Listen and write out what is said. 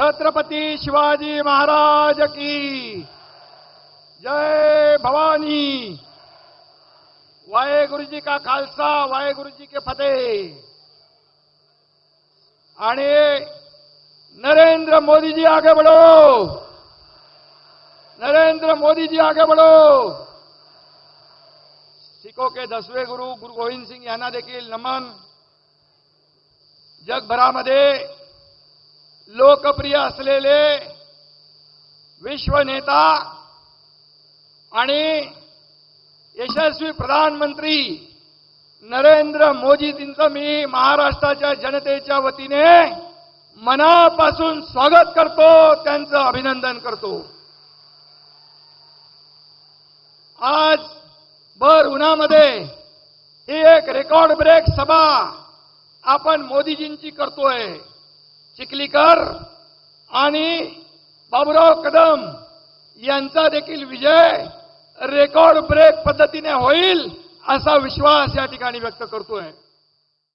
छत्रपती शिवाजी महाराज की। जय भवानी। वाहेगुरु जी का खालसा वाहेगुरु जी के फतेह। आणि नरेंद्र मोदी जी आगे बढ़ो। नरेंद्र मोदी जी आगे बढ़ो। सिखो के दसवे गुरु गुरु गोविंद सिंग यांना देखील नमन। जगभरामध्ये लोकप्रिय असलेले विश्व नेता आणि यशस्वी प्रधानमंत्री नरेंद्र मोदीजींचं मी महाराष्ट्राच्या जनतेच्या वतीने मनापासून स्वागत करतो त्यांचं अभिनंदन करतो. आज भर उन्हामध्ये ही एक रेकॉर्ड ब्रेक सभा आपण मोदीजींची करतोय. चिखलीकर आणि बाबुराव कदम यांचा देखील विजय रेकॉर्ड ब्रेक पद्धतीने होईल असा विश्वास या ठिकाणी व्यक्त करतोय.